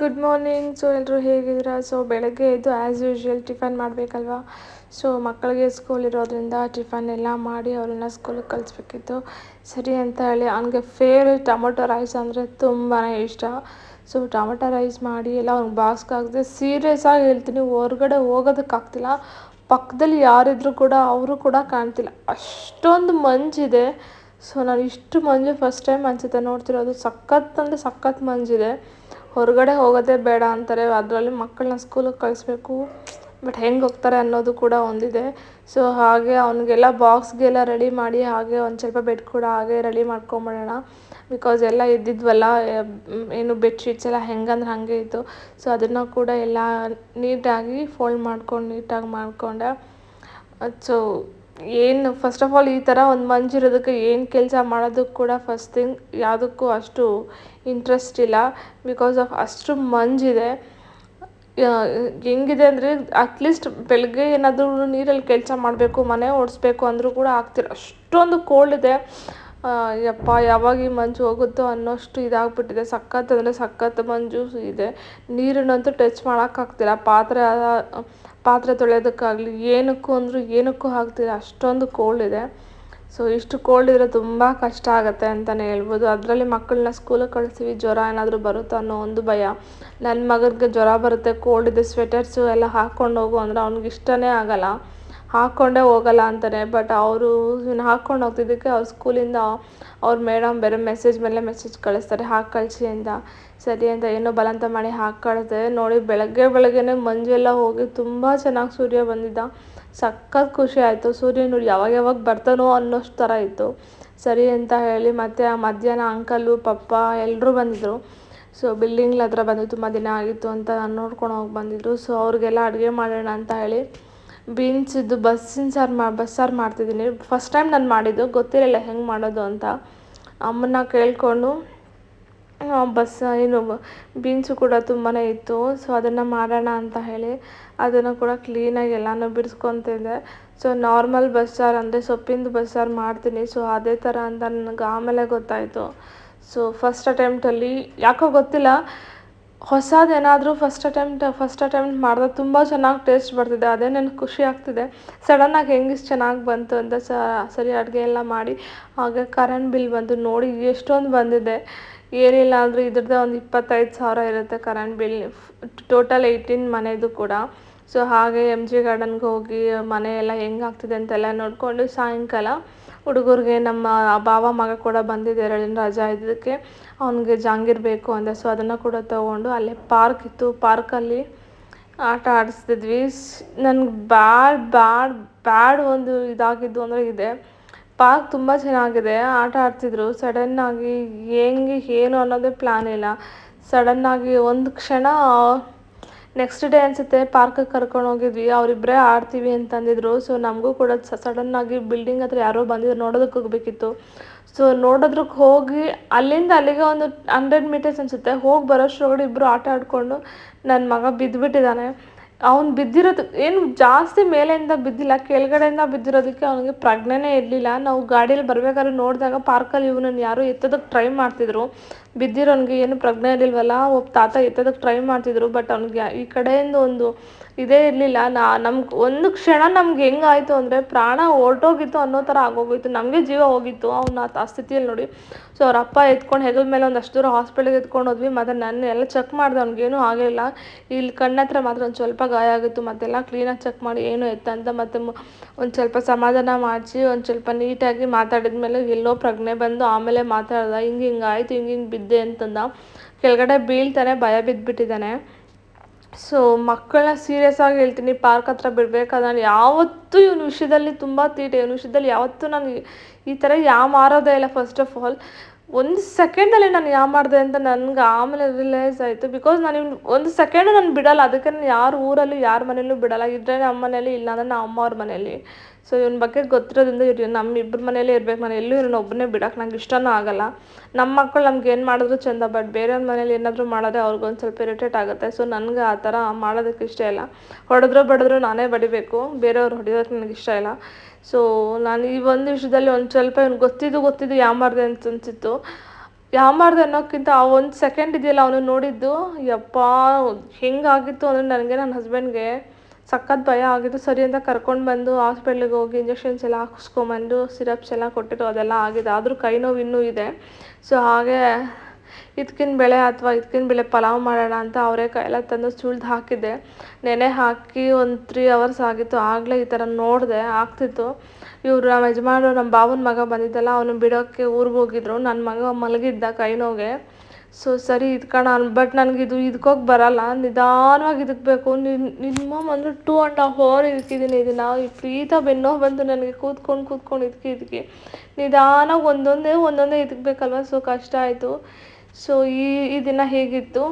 Good morning so ಎಲ್ಲರೂ ಹೇಗಿದ್ದೀರಾ? So ಬೆಳಗ್ಗೆ ಎದ್ದು ಆ್ಯಸ್ ಯೂಶ್ವಲ್ ಟಿಫನ್ ಮಾಡಬೇಕಲ್ವಾ? ಸೊ ಮಕ್ಕಳಿಗೆ ಸ್ಕೂಲ್ ಇರೋದ್ರಿಂದ ಟಿಫನ್ ಎಲ್ಲ ಮಾಡಿ ಅವ್ರನ್ನ ಸ್ಕೂಲಿಗೆ ಕಳಿಸ್ಬೇಕಿತ್ತು. ಸರಿ ಅಂತ ಹೇಳಿ ಅವನಿಗೆ ಫೇವ್ರೇಟ್ ಟೊಮೊಟೊ ರೈಸ್ ಅಂದರೆ ತುಂಬಾ ಇಷ್ಟ. ಸೊ ಟೊಮೊಟೊ ರೈಸ್ ಮಾಡಿ ಎಲ್ಲ ಅವ್ನಿಗೆ ಬಾಕ್ಸ್ಗೆ ಹಾಕಿದೆ ಸೀರಿಯಸ್ ಆಗಿ ಹೇಳ್ತೀನಿ, ಹೊರಗಡೆ ಹೋಗೋದಕ್ಕಾಗ್ತಿಲ್ಲ ಪಕ್ಕದಲ್ಲಿ ಯಾರಿದ್ರು ಕೂಡ ಅವರು ಕೂಡ ಕಾಣ್ತಿಲ್ಲ. ಅಷ್ಟೊಂದು ಮಂಜಿದೆ. ಸೊ ನಾನು ಇಷ್ಟು ಮಂಜು ಫಸ್ಟ್ ಟೈಮ್ ಅನಿಸುತ್ತೆ. ನೋಡ್ತಿರೋದು ಸಖತ್ ಅಂದರೆ ಸಖತ್ ಮಂಜಿದೆ. ಹೊರಗಡೆ ಹೋಗೋದೇ ಬೇಡ ಅಂತಾರೆ. ಅದರಲ್ಲಿ ಮಕ್ಕಳನ್ನ ಸ್ಕೂಲಿಗೆ ಕಳಿಸ್ಬೇಕು. ಬಟ್ ಹೆಂಗೆ ಹೋಗ್ತಾರೆ ಅನ್ನೋದು ಕೂಡ ಒಂದಿದೆ. ಸೊ, ಹಾಗೆ ಅವನಿಗೆಲ್ಲ ಬಾಕ್ಸ್ಗೆಲ್ಲ ರೆಡಿ ಮಾಡಿ, ಹಾಗೆ ಒಂದು ಸ್ವಲ್ಪ ಬೆಡ್ ಕೂಡ ಹಾಗೆ ರೆಡಿ ಮಾಡ್ಕೊಂಬಿಡೋಣ. ಬಿಕಾಸ್ ಎಲ್ಲ ಇದ್ದಿದ್ವಲ್ಲ ಏನು ಬೆಡ್ ಶೀಟ್ಸ್ ಎಲ್ಲ ಹೆಂಗಂದ್ರೆ ಹಾಗೆ ಇತ್ತು. ಸೊ, ಅದನ್ನು ಕೂಡ ಎಲ್ಲ ನೀಟಾಗಿ ಫೋಲ್ಡ್ ಮಾಡ್ಕೊಂಡು, ನೀಟಾಗಿ ಮಾಡಿಕೊಂಡೆ. ಸೊ, ಏನು, ಫಸ್ಟ್ ಆಫ್ ಆಲ್ ಈ ಥರ ಒಂದು ಮಂಜಿರೋದಕ್ಕೆ ಏನು ಕೆಲಸ ಮಾಡೋದಕ್ಕೆ ಕೂಡ ಫಸ್ಟ್ ಥಿಂಗ್ ಯಾವುದಕ್ಕೂ ಅಷ್ಟು ಇಂಟ್ರೆಸ್ಟ್ ಇಲ್ಲ. ಬಿಕಾಸ್ ಆಫ್ ಅಷ್ಟು ಮಂಜಿದೆ ಹೆಂಗಿದೆ ಅಂದರೆ ಅಟ್ಲೀಸ್ಟ್ ಬೆಳಗ್ಗೆ ಏನಾದರೂ ನೀರಲ್ಲಿ ಕೆಲಸ ಮಾಡಬೇಕು, ಮನೆ ಓಡಿಸ್ಬೇಕು ಅಂದರೂ ಕೂಡ ಆಗ್ತಿರ ಅಷ್ಟೊಂದು ಕೋಲ್ಡ್ ಇದೆ. ಯಪ್ಪ, ಯಾವಾಗ ಈ ಮಂಜು ಹೋಗುತ್ತೋ ಅನ್ನೋಷ್ಟು ಇದಾಗ್ಬಿಟ್ಟಿದೆ. ಸಖತ್ ಅಂದರೆ ಸಖತ್ ಮಂಜು ಇದೆ. ನೀರನ್ನಂತೂ ಟಚ್ ಮಾಡೋಕ್ಕಾಗ್ತಿಲ್ಲ ಪಾತ್ರೆ ಪಾತ್ರೆ ತೊಳೆಯೋದಕ್ಕಾಗಲಿ, ಏನಕ್ಕೂ ಅಂದರೂ ಏನಕ್ಕೂ ಆಗ್ತಿಲ್ಲ. ಅಷ್ಟೊಂದು ಕೋಲ್ಡ್ ಇದೆ. ಸೊ ಇಷ್ಟು ಕೋಲ್ಡ್ ಇದ್ರೆ ತುಂಬ ಕಷ್ಟ ಆಗುತ್ತೆ ಅಂತಲೇ ಹೇಳ್ಬೋದು. ಅದರಲ್ಲಿ ಮಕ್ಕಳನ್ನ ಸ್ಕೂಲಿಗೆ ಕಳಿಸ್ತೀವಿ ಜ್ವರ ಏನಾದರೂ ಬರುತ್ತೆ ಅನ್ನೋ ಒಂದು ಭಯ. ನನ್ನ ಮಗನಿಗೆ ಜ್ವರ ಬರುತ್ತೆ ಕೋಲ್ಡ್ ಇದೆ ಸ್ವೆಟರ್ಸು ಎಲ್ಲ ಹಾಕ್ಕೊಂಡು ಹೋಗು ಅಂದರೆ ಅವ್ನಿಗೆ ಇಷ್ಟನೇ ಆಗಲ್ಲ. ಹಾಕ್ಕೊಂಡೇ ಹೋಗಲ್ಲ ಅಂತಾನೆ. ಬಟ್ ಅವರು ಇವ್ನು ಹಾಕ್ಕೊಂಡು ಹೋಗ್ತಿದ್ದಕ್ಕೆ ಅವ್ರ ಸ್ಕೂಲಿಂದ ಅವ್ರ ಮೇಡಮ್ ಬೇರೆ ಮೆಸೇಜ್ ಮೇಲೆ ಮೆಸೇಜ್ ಕಳಿಸ್ತಾರೆ, ಹಾಕಿ ಕಳಿಸಿ ಅಂತ. ಸರಿ ಅಂತ, ಏನೋ ಬಲಂತ ಮಾಡಿ ಹಾಕಿ ನೋಡಿ, ಬೆಳಗ್ಗೆ ಬೆಳಗ್ಗೆನೇ ಮಂಜೆಲ್ಲ ಹೋಗಿ ತುಂಬ ಚೆನ್ನಾಗಿ ಸೂರ್ಯ ಬಂದಿದ್ದ. ಸಖತ್ ಖುಷಿ ಆಯಿತು. ನೋಡಿ ಯಾವಾಗ ಯಾವಾಗ ಬರ್ತಾನೋ ಅನ್ನೋಷ್ಟು ಥರ ಇತ್ತು. ಸರಿ ಅಂತ ಹೇಳಿ ಮತ್ತು ಆ ಮಧ್ಯಾಹ್ನ ಅಂಕಲು, ಪಪ್ಪ ಎಲ್ಲರೂ ಬಂದಿದ್ದರು ಸೊ ಬಿಲ್ಡಿಂಗ್ಲ ಹತ್ರ ಬಂದು ತುಂಬ ದಿನ ಆಗಿತ್ತು ಅಂತ ನಾನು ನೋಡ್ಕೊಂಡು ಹೋಗಿ ಬಂದಿದ್ದರು ಸೊ ಅವ್ರಿಗೆಲ್ಲ ಅಡುಗೆ ಮಾಡೋಣ ಅಂತ ಹೇಳಿ ಬೀನ್ಸಿದ್ದು ಬಸ್ಸಿನ ಸಾರು ಮಾ ಬಸ್ಸಾರು ಮಾಡ್ತಿದ್ದೀನಿ. ಫಸ್ಟ್ ಟೈಮ್ ನಾನು ಮಾಡಿದ್ದು. ಗೊತ್ತಿರಲಿಲ್ಲ ಹೆಂಗೆ ಮಾಡೋದು ಅಂತ. ಅಮ್ಮನ್ನ ಕೇಳಿಕೊಂಡು ಬಸ್, ಏನು, ಬೀನ್ಸು ಕೂಡ ತುಂಬಾ ಇತ್ತು. ಸೊ ಅದನ್ನು ಮಾಡೋಣ ಅಂತ ಹೇಳಿ ಅದನ್ನು ಕೂಡ ಕ್ಲೀನಾಗಿ ಎಲ್ಲನೂ ಬಿಡಿಸ್ಕೊತಿದ್ದೆ ಸೊ ನಾರ್ಮಲ್ ಬಸ್ಸಾರು ಅಂದರೆ ಸೊಪ್ಪಿಂದು ಬಸ್ಸಾರು ಮಾಡ್ತೀನಿ. ಸೊ ಅದೇ ಥರ ಅಂತ ನನಗೆ ಆಮೇಲೆ ಗೊತ್ತಾಯಿತು. ಸೊ ಫಸ್ಟ್ ಅಟೆಂಪ್ಟಲ್ಲಿ ಯಾಕೋ ಗೊತ್ತಿಲ್ಲ. ಹೊಸದೇನಾದರೂ ಫಸ್ಟ್ ಅಟೆಂಪ್ಟ್ ಫಸ್ಟ್ ಅಟೆಂಪ್ಟ್ ಮಾಡಿದಾಗ ತುಂಬ ಚೆನ್ನಾಗಿ ಟೇಸ್ಟ್ ಬರ್ತಿದೆ. ಅದೇ ನನಗೆ ಖುಷಿ ಆಗ್ತಿದೆ. ಸಡನ್ನಾಗಿ ಹೆಂಗಿಷ್ಟು ಚೆನ್ನಾಗಿ ಬಂತು ಅಂತ ಸರಿ ಅಡುಗೆ ಎಲ್ಲ ಮಾಡಿ, ಹಾಗೆ ಕರೆಂಟ್ ಬಿಲ್ ಬಂತು. ನೋಡಿ ಎಷ್ಟೊಂದು ಬಂದಿದೆ. ಏನಿಲ್ಲ ಅಂದರೂ ಇದ್ರದ್ದೇ ಒಂದು ಇಪ್ಪತ್ತೈದು ಸಾವಿರ ಇರುತ್ತೆ ಕರೆಂಟ್ ಬಿಲ್ ಟೋಟಲ್ ಏಯ್ಟೀನ್ ಮನೆದು ಕೂಡ. ಸೊ ಹಾಗೆ ಎಂ ಜಿ ಗಾರ್ಡನ್ಗೆ ಹೋಗಿ ಮನೆ ಎಲ್ಲ ಹೆಂಗೆ ಆಗ್ತಿದೆ ಅಂತೆಲ್ಲ ನೋಡಿಕೊಂಡು ಸಾಯಂಕಾಲ ಹುಡುಗರಿಗೆ ನಮ್ಮ ಬಾವ ಮಗ ಕೂಡ ಬಂದಿದ್ದ ಎರಡು ದಿನ ರಜಾ ಇದ್ದಕ್ಕೆ. ಅವನಿಗೆ ಜಾಂಗೀರ್ ಬೇಕು ಅಂದೆ. ಸೊ ಅದನ್ನು ಕೂಡ ತೊಗೊಂಡು ಅಲ್ಲೇ ಪಾರ್ಕ್ ಇತ್ತು. ಪಾರ್ಕಲ್ಲಿ ಆಟ ಆಡಿಸ್ತಿದ್ವಿ. ನನಗೆ ಬ್ಯಾಡ್ ಬ್ಯಾಡ್ ಬ್ಯಾಡ್ ಒಂದು ಇದಾಗಿದ್ದು ಅಂದರೆ ಇದೆ. ಪಾರ್ಕ್ ತುಂಬ ಚೆನ್ನಾಗಿದೆ. ಆಟ ಆಡ್ತಿದ್ರು. ಸಡನ್ನಾಗಿ ಹೆಂಗೆ, ಏನು ಅನ್ನೋದೇ ಪ್ಲ್ಯಾನ್ ಇಲ್ಲ. ಸಡನ್ನಾಗಿ ಒಂದು ಕ್ಷಣ ನೆಕ್ಸ್ಟ್ ಡೇ ಅನಿಸುತ್ತೆ ಪಾರ್ಕಿಗೆ ಕರ್ಕೊಂಡು ಹೋಗಿದ್ವಿ. ಅವರಿಬ್ಬರೇ ಆಡ್ತೀವಿ ಅಂತಂದಿದ್ರು. ಸೊ ನಮಗೂ ಕೂಡ ಸಡನ್ನಾಗಿ ಬಿಲ್ಡಿಂಗ್ ಹತ್ರ ಯಾರೋ ಬಂದಿದ್ರು. ನೋಡೋದಕ್ಕೆ ಹೋಗಬೇಕಿತ್ತು. ಸೊ ನೋಡೋದ್ರಕ್ಕೆ ಹೋಗಿ ಅಲ್ಲಿಂದ ಅಲ್ಲಿಗೆ ಒಂದು ಹಂಡ್ರೆಡ್ ಮೀಟರ್ಸ್ ಅನಿಸುತ್ತೆ. ಹೋಗಿ ಬರೋಷ್ಟ್ರೊಳಗಡೆ ಇಬ್ಬರು ಆಟ ಆಡಿಕೊಂಡು ನನ್ನ ಮಗ ಬಿದ್ದುಬಿಟ್ಟಿದ್ದಾನೆ ಅವ್ನು ಬಿದ್ದಿರೋದು ಏನು ಜಾಸ್ತಿ ಮೇಲೆಯಿಂದ ಬಿದ್ದಿಲ್ಲ, ಕೆಳಗಡೆಯಿಂದ ಬಿದ್ದಿರೋದಕ್ಕೆ ಅವನಿಗೆ ಪ್ರಜ್ಞೆನೇ ಇರಲಿಲ್ಲ. ನಾವು ಗಾಡಿಯಲ್ಲಿ ಬರಬೇಕಾದ್ರೆ ನೋಡಿದಾಗ ಪಾರ್ಕಲ್ಲಿ ಇವನನ್ನು ಯಾರೋ ಎತ್ತೋದಕ್ಕೆ ಟ್ರೈ ಮಾಡ್ತಿದ್ರು. ಬಿದ್ದಿರೋನಿಗೆ ಏನು ಪ್ರಜ್ಞೆ ಇರಲಿಲ್ವಲ್ಲ ಒಬ್ಬ ತಾತ ಎತ್ತೋದಕ್ಕೆ ಟ್ರೈ ಮಾಡ್ತಿದ್ರು ಬಟ್ ಅವ್ನಿಗೆ ಈ ಕಡೆಯಿಂದ ಒಂದು ಇದೇ ಇರಲಿಲ್ಲ. ನಾ ನಮ್ಗೆ ಒಂದು ಕ್ಷಣ ನಮ್ಗೆ ಹೆಂಗಾಯಿತು ಅಂದರೆ ಪ್ರಾಣ ಹೊರ್ಟೋಗಿತ್ತು ಅನ್ನೋ ಥರ ಆಗೋಗಿತ್ತು ನಮಗೆ ಜೀವ ಹೋಗಿತ್ತು. ಅವ್ನ ಆ ಸ್ಥಿತಿಯಲ್ಲಿ ನೋಡಿ. ಸೊ ಅವ್ರ ಅಪ್ಪ ಎತ್ಕೊಂಡು ಹೆಗಲ ಮೇಲೆ ಒಂದಷ್ಟು ದೂರ ಹಾಸ್ಪಿಟ್ಲಿಗೆ ಎತ್ಕೊಂಡು ಹೋದ್ವಿ. ಮತ್ತು ನನ್ನ ಎಲ್ಲ ಚೆಕ್ ಮಾಡಿದೆ. ಅವ್ನಿಗೇನು ಆಗಿಲ್ಲ ಇಲ್ಲಿ ಕಣ್ಣತ್ರ ಮಾತ್ರ ಒಂದು ಸ್ವಲ್ಪ ಗಾಯ ಆಗಿತ್ತು. ಮತ್ತೆಲ್ಲ ಕ್ಲೀನಾಗಿ ಚೆಕ್ ಮಾಡಿ ಏನು ಎತ್ತಂತ ಮತ್ತು ಒಂದು ಸ್ವಲ್ಪ ಸಮಾಧಾನ ಮಾಡಿಸಿ, ಒಂದು ಸ್ವಲ್ಪ ನೀಟಾಗಿ ಮಾತಾಡಿದ ಮೇಲೆ ಎಲ್ಲೋ ಪ್ರಜ್ಞೆ ಬಂದು ಆಮೇಲೆ ಮಾತಾಡ್ದ. ಹಿಂಗೆ ಹಿಂಗೆ ಆಯಿತು, ಹಿಂಗೆ ಹಿಂಗೆ ಬಿದ್ದೆ ಅಂತಂದ. ಕೆಳಗಡೆ ಬೀಳ್ತಾನೆ, ಭಯ ಬಿದ್ದುಬಿಟ್ಟಿದ್ದಾನೆ ಸೊ ಮಕ್ಕಳನ್ನ ಸೀರಿಯಸ್ ಆಗಿ ಹೇಳ್ತೀನಿ ಪಾರ್ಕ್ ಹತ್ರ ಬಿಡಬೇಕಾದ್ರೆ ನಾನು ಯಾವತ್ತೂ ಇವನ ವಿಷಯದಲ್ಲಿ ತುಂಬ ತೀಟೆ, ಇವನ ವಿಷಯದಲ್ಲಿ ಯಾವತ್ತೂ ನಾನು ಈ ಥರ ಯಾವ ಮಾರೋದೇ ಇಲ್ಲ ಫಸ್ಟ್ ಆಫ್ ಆಲ್ ಒಂದು ಸೆಕೆಂಡಲ್ಲಿ ನಾನು ಯಾವ ಮಾಡಿದೆ ಅಂತ ನನಗೆ ಆಮೇಲೆ ರಿಲೈಸ್ ಆಯಿತು. ಬಿಕಾಸ್ ನಾನು ಇವ್ನು ಒಂದು ಸೆಕೆಂಡು ನಾನು ಬಿಡಲ್ಲ. ಅದಕ್ಕೆ ನಾನು ಯಾರ ಊರಲ್ಲೂ, ಯಾರ ಮನೇಲೂ ಬಿಡಲ್ಲ. ಇದ್ದರೆ ನಮ್ಮ ಮನೇಲಿ ಇಲ್ಲ ಅಂದರೆ ನಮ್ಮ ಅಮ್ಮ ಅವ್ರ ಮನೇಲಿ ಸೊ ಇವನ ಬಗ್ಗೆ ಗೊತ್ತಿರೋದ್ರಿಂದ ಇವ್ರು ನಮ್ಮ ಇಬ್ಬರ ಮನೇಲೇ ಇರ್ಬೇಕು. ನಾನು ಎಲ್ಲೂ ಇವ್ರನ್ನ ಒಬ್ಬನೇ ಬಿಡೋಕೆ ನಂಗೆ ಇಷ್ಟನೂ ಆಗಲ್ಲ. ನಮ್ಮ ಮಕ್ಕಳು ನಮ್ಗೆ ಏನು ಮಾಡಿದ್ರು ಚಂದ, ಬಟ್ ಬೇರೆಯವ್ರ ಮನೇಲಿ ಏನಾದರೂ ಮಾಡಿದ್ರೆ ಅವ್ರಿಗೊಂದು ಸ್ವಲ್ಪ ಇರಿಟೇಟ್ ಆಗುತ್ತೆ. ಸೊ ನನಗೆ ಆ ಥರ ಮಾಡೋದಕ್ಕೆ ಇಷ್ಟ ಇಲ್ಲ. ಹೊಡೆದ್ರು ಬಡಿದ್ರು ನಾನೇ ಬಡಿಬೇಕು. ಬೇರೆಯವ್ರು ಹೊಡಿಯೋದಕ್ಕೆ ನನಗೆ ಇಷ್ಟ ಇಲ್ಲ. ಸೊ ನಾನು ಈ ಒಂದು ವಿಷಯದಲ್ಲಿ ಒಂದು ಸ್ವಲ್ಪ ಇವ್ನು ಗೊತ್ತಿದ್ದು ಗೊತ್ತಿದ್ದು ಯಾವ ಮಾಡಿದೆ ಅಂತ ಅನಿಸಿತ್ತು. ಯಾಮಾರ್ದು ಅನ್ನೋಕ್ಕಿಂತ ಆ ಒಂದು ಸೆಕೆಂಡ್ ಇದೆಯಲ್ಲ ಅವನು ನೋಡಿದ್ದು, ಯಪ್ಪ ಹೆಂಗಾಗಿತ್ತು ಅಂದರೆ ನನಗೆ ನನ್ನ ಹಸ್ಬೆಂಡ್ಗೆ ಸಖತ್ ಭಯ ಆಗಿದ್ದು ಸರಿ ಅಂತ ಕರ್ಕೊಂಡು ಬಂದು ಹಾಸ್ಪಿಟ್ಲಿಗೆ ಹೋಗಿ ಇಂಜೆಕ್ಷನ್ಸ್ ಎಲ್ಲ ಹಾಕಿಸ್ಕೊಂಬಂದು ಸಿರಪ್ಸ್ ಎಲ್ಲ ಕೊಟ್ಟಿದ್ದು ಅದೆಲ್ಲ ಆಗಿದೆ. ಆದರೂ ಕೈ ನೋವು ಇನ್ನೂ ಇದೆ. ಸೊ ಹಾಗೆ ಇದ್ಕಿನ ಬೆಳೆ ಅಥವಾ ಇದ್ಕಿನ ಬೆಳೆ ಪಲಾವ್ ಮಾಡೋಣ ಅಂತ ಅವರೆಕಾಯಿ ಎಲ್ಲ ತಂದು ಸುಳ್ದು ಹಾಕಿದ್ದೆ. ನೆನೆ ಹಾಕಿ ಒಂದು ತ್ರೀ ಅವರ್ಸ್ ಆಗಿತ್ತು. ಆಗಲೇ ಈ ಥರ ನೋಡಿದೆ ಆಗ್ತಿತ್ತು. ಇವರು ನಮ್ಮ ಯಜಮಾನ್ರು, ನಮ್ಮ ಬಾವನ ಮಗ ಬಂದಿದ್ದಲ್ಲ, ಅವನು ಬಿಡೋಕ್ಕೆ ಊರಿಗೆ ಹೋಗಿದ್ರು. ನನ್ನ ಮಗ ಮಲಗಿದ್ದ ಕೈ ನೋವಿಗೆ. ಸೊ ಸರಿ ಇದ್ಕಣ ಬಟ್ ನನಗೆ ಇದು ಇದಕ್ಕೋಗಿ ಬರಲ್ಲ. ನಿಧಾನವಾಗಿ ಇದಕ್ಬೇಕು. ಮಿನಿಮಮ್ ಅಂದರೆ ಟೂ ಆ್ಯಂಡ್ ಹಾಫ್ ಅವರ್ ಇದಕ್ಕಿದ್ದೀನಿ ಇದನ್ನು ಪ್ರೀತ ಬೆನ್ನೋ ಬಂತು ನನಗೆ ಕೂತ್ಕೊಂಡು ಕೂತ್ಕೊಂಡು ಇದಕ್ಕೆ ಇದಕ್ಕೆ ನಿಧಾನವಾಗಿ ಒಂದೊಂದೇ ಒಂದೊಂದೇ ಇದಕ್ಕೆ ಬೇಕಲ್ವ ಸೊ ಕಷ್ಟ ಆಯಿತು. ಸೊ ಈ ದಿನ ಹೇಗಿತ್ತು?